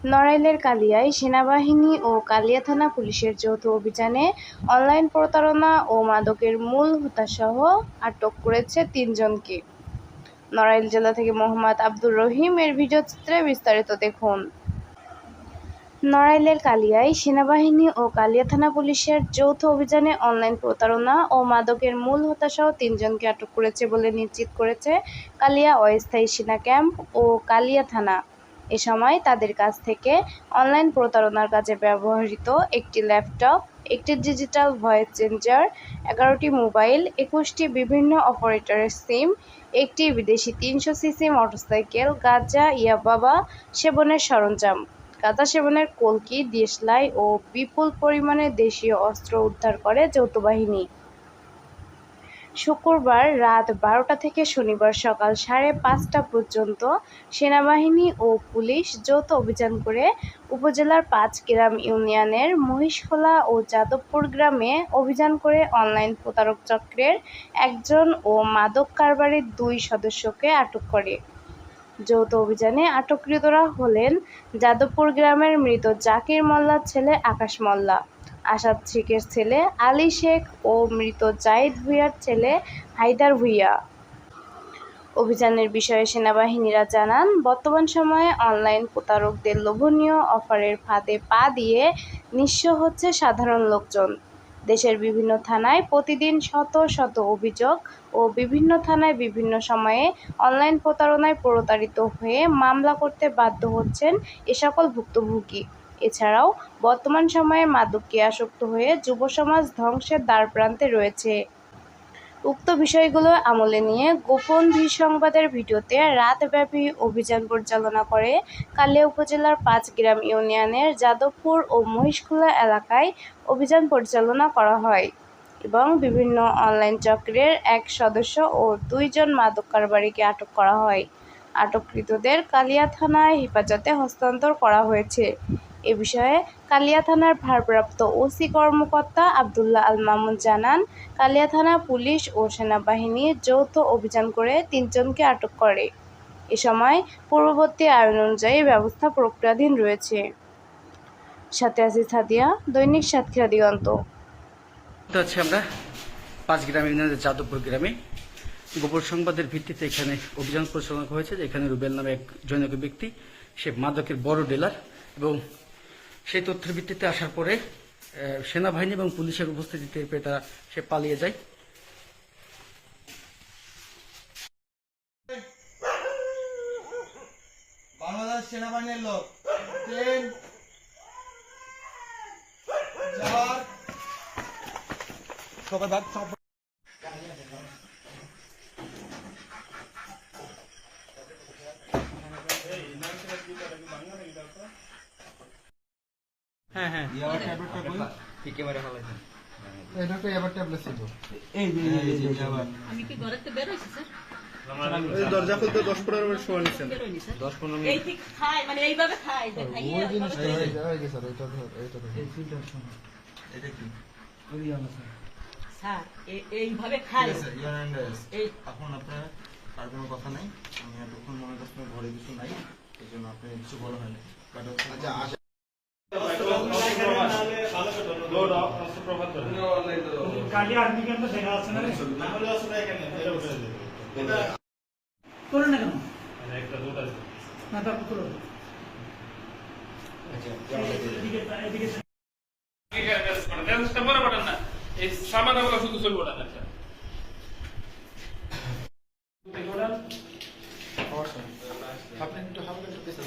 নড়াইলের কালিয়ায় সেনাবাহিনী ও কালিয়া থানা পুলিশের যৌথ অভিযানে অনলাইন প্রতারণা ও মাদকের মূল হোতাসহ আটক করেছে তিনজনকে। নড়াইল জেলা থেকে মোহাম্মদ আব্দুর রহিম এর ভিডিওচিত্রে বিস্তারিত দেখুন। নড়াইলের কালিয়ায় সেনাবাহিনী ও কালিয়া থানা পুলিশের যৌথ অভিযানে অনলাইন প্রতারণা ও মাদকের মূল হোতাসহ তিনজনকে আটক করেছে বলে নিশ্চিত করেছে কালিয়া অস্থায়ী সেনা ক্যাম্প ও কালিয়া থানা। এ সময় তাদের কাছ থেকে অনলাইন প্রতারণার কাজে ব্যবহৃত একটি ল্যাপটপ, একটি ডিজিটাল ভয়েস চেঞ্জার, এগারোটি মোবাইল, একুশটি বিভিন্ন অপারেটরের সিম, একটি বিদেশি তিনশো সিসি মোটরসাইকেল, গাঁজা, ইয়াবাবা সেবনের সরঞ্জাম। গাঁজা সেবনের কলকি, দেশলাই ও বিপুল পরিমাণে দেশীয় অস্ত্র উদ্ধার করে যৌথ বাহিনী শুক্রবার রাত বারোটা থেকে শনিবার সকাল সাড়ে পাঁচটা পর্যন্ত সেনাবাহিনী ও পুলিশ যৌথ অভিযান করে উপজেলার পাঁচ গ্রাম ইউনিয়নের মহিষখোলা ও যাদবপুর গ্রামে অভিযান করে অনলাইন প্রতারক চক্রের একজন ও মাদক কারবারের দুই সদস্যকে আটক করে। যৌথ অভিযানে আটককৃতরা হলেন যাদবপুর গ্রামের মৃত জাকির মোল্লার ছেলে আকাশ মোল্লা। আসাদ শেখের ছেলে, আলী শেখ ও মৃত জাহিদ ভুঁইয়ার ছেলে, হায়দার ভুঁইয়া। অভিযানের বিষয়ে সেনাবাহিনীরা জানান, বর্তমান সময়ে অনলাইন প্রতারকদের লোভনীয় অফারের ফাঁদে পা দিয়ে নিঃস্ব হচ্ছে সাধারণ লোকজন। দেশের বিভিন্ন থানায় প্রতিদিন শত শত অভিযোগ ও বিভিন্ন থানায় বিভিন্ন সময়ে অনলাইন প্রতারণায় প্রতারিত হয়ে মামলা করতে বাধ্য হচ্ছেন এ সকল ভুক্তভোগী। এছাড়াও বর্তমান সময়ে মাদককে আসক্ত হয়ে যুব সমাজ ধ্বংসের দ্বারপ্রান্তে রয়েছে। উক্ত বিষয়গুলো আমলে নিয়ে গোপন সংবাদের ভিডিওতে রাতব্যাপী অভিযান পরিচালনা করে কালিয়া উপজেলার পাঁচ গ্রাম ইউনিয়নের যাদবপুর ও মহিষখোলা এলাকায় অভিযান পরিচালনা করা হয় এবং বিভিন্ন অনলাইন চক্রের এক সদস্য ও দুইজন মাদক কারবারিকে আটক করা হয়। আটককৃতদের কালিয়া থানায় হেফাজতে হস্তান্তর করা হয়েছে। এ বিষয়ে কালিয়া থানার ভারপ্রাপ্ত ওসি কর্মকর্তা আবদুল্লাহ আল মামুন জানান, কালিয়া থানা পুলিশ ও সেনাবাহিনী যৌথ অভিযান করে তিনজনকে আটক করে। এ সময় পূর্ববর্তী আইন অনুযায়ী ব্যবস্থা প্রক্রিয়াধীন রয়েছে। সাথে আছি সাদিয়া, দৈনিক সাতক্ষীরা দিগন্ত। হচ্ছে আমরা পাঁচ গ্রাম যাদবপুর গ্রামে। গোপন সংবাদের ভিত্তিতে এখানে অভিযান পরিচালনা হয়েছে এখানে রুবেল নামে এক জনৈক ব্যক্তি, সে মাদকের বড় ডিলার এবং সেই তথ্যের ভিত্তিতে আসার পরে আহ, সেনাবাহিনী এবং পুলিশের উপস্থিতিতে পেয়ে তারা সে পালিয়ে যায়। বাংলাদেশ সেনাবাহিনীর লোক ট্রেন যাওয়ার সবাই হ্যাঁ হ্যাঁ। ইয়ার ট্যাবলেটটা কই? ঠিকই মারে ফেলাইছে। এটা তো এবার ট্যাবলেট ছিল। এই যে এই যে আবার। আমি কি ঘরেতে বের হইছি স্যার? দরজা খুলতে 10 15 মিনিট সময় নিছেন বের হইনি স্যার। 10 15 মিনিট। এই ঠিক খায় মানে এইভাবে খায় ওই জিনিসটা এই যে স্যার এটা এটা ধর। এই ফিল্টার এটা কি? ওই ইয়ানা স্যার স্যার এইভাবে খায়। এই এখন আপনার আর কোনো কথা নাই। আমি এতক্ষণ মনে করছি ঘরে কিছু নাই। এই জন্য আপনি কিছু বলা হয়নি বাট আচ্ছা। করো না কেন? না তারপর করো এদিকে এদিকে। ব্যবস্থা করে না। এই সামানগুলো শুধু চলবে না। আচ্ছা আপনি একটু হালকা একটু পেছন